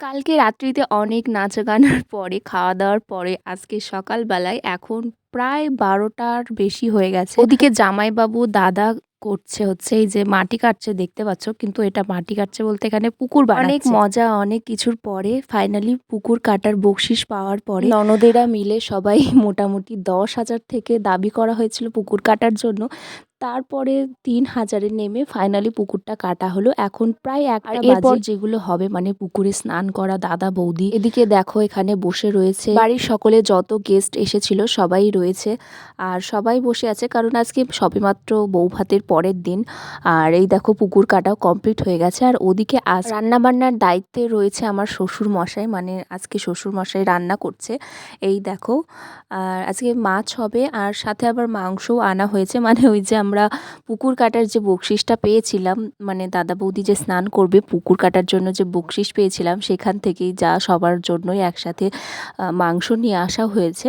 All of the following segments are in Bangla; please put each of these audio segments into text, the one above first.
কালকে রাত্রিতে অনেক নাচা গানার পরে খাওয়া দাওয়ার পরে আজকে সকালবেলায় এখন প্রায় বারোটার বেশি হয়ে গেছে। ওদিকে জামাইবাবু দাদা করছে হচ্ছে এই যে মাটি কাটছে দেখতে পাচ্ছ? কিন্তু এটা মাটি কাটছে বলতে এখানে পুকুর অনেক মজা অনেক কিছুর পরে ফাইনালি পুকুর কাটার বকশিস পাওয়ার পরে ননদেরা মিলে সবাই মোটামুটি দশ হাজার থেকে দাবি করা হয়েছিল পুকুর কাটার জন্য। তারপরে তিন হাজারে নেমে ফাইনালি পুকুরটা কাটা হলো। এখন প্রায় একটা এরপর যেগুলো হবে মানে পুকুরে স্নান করা দাদা বৌদি। এদিকে দেখো এখানে বসে রয়েছে। বাড়ির সকলে যত গেস্ট এসেছিল সবাই রয়েছে। আর সবাই বসে আছে কারণ আজকে সবেমাত্র বউ ভাতের পরের দিন। আর এই দেখো পুকুর কাটাও কমপ্লিট হয়ে গেছে। আর ওদিকে আজ রান্না বান্নার দায়িত্বে রয়েছে আমার শ্বশুর মশাই মানে আজকে শ্বশুর মশাই রান্না করছে। এই দেখো আর আজকে মাছ হবে আর সাথে আবার মাংসও আনা হয়েছে। মানে ওই যে আমরা পুকুর কাটার যে বকশিসটা পেয়েছিলাম মানে দাদা বৌদি যে স্নান করবে পুকুর কাটার জন্য যে বকশিস পেয়েছিলাম সেখান থেকেই যা সবার জন্যই একসাথে মাংস নিয়ে আসা হয়েছে।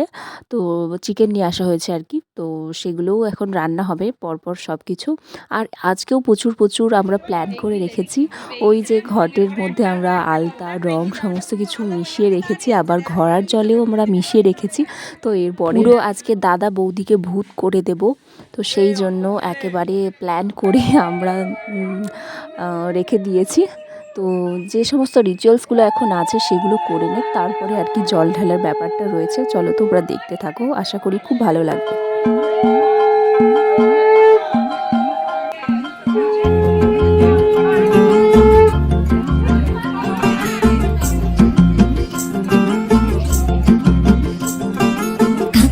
তো চিকেন নিয়ে আসা হয়েছে আর কি তো সেগুলোও এখন রান্না হবে পরপর সব কিছু আর আজকেও প্রচুর প্রচুর আমরা প্ল্যান করে রেখেছি। ওই যে ঘটের মধ্যে আমরা আলতা রং সমস্ত কিছু মিশিয়ে রেখেছি। আবার ঘোড়ার জলেও আমরা মিশিয়ে রেখেছি। তো এরপরে আজকে দাদা বৌদিকে ভূত করে দেব। তো সেই জন্য একেবারে প্ল্যান করে আমরা উম, আহ, রেখে দিয়েছি তো যে সমস্ত রিচুয়ালসগুলো এখন আছে সেগুলো করে নিই তারপরে আর কি জল ঢালার ব্যাপারটা রয়েছে চলো তোমরা দেখতে থাকো আশা করি খুব ভালো লাগবে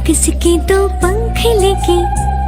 किसके दो पंख लेके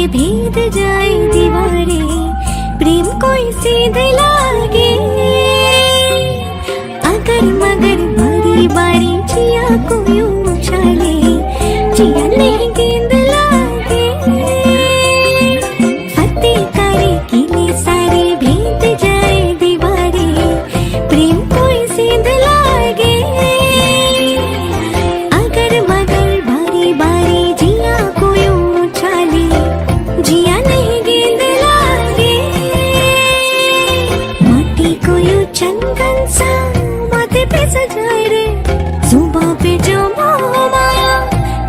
सारे भेद जाए दीवारे प्रेम कोई सीध लागे চন্দনসা মাথে পে সজায় রে। সুবা পে জমা মায়া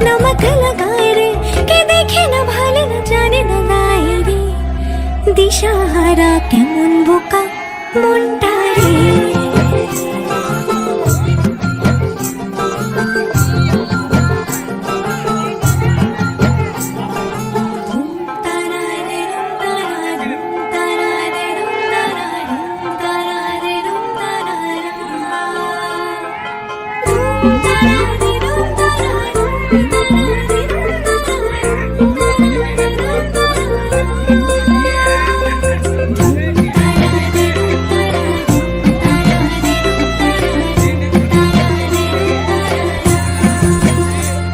নমক লাগায় রে। কে দেখে না ভালে না দিশাহারা কেমন বোকা, মনটা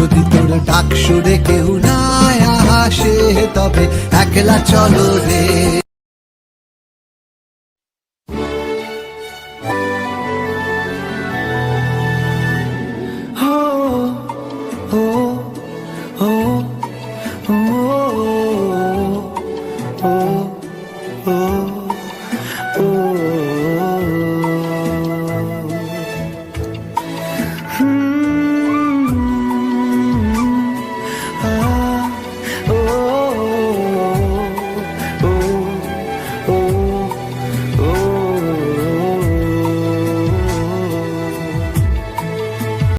যদি তোর ডাক শুনে কেউ না আসে তবে একলা চলো রে।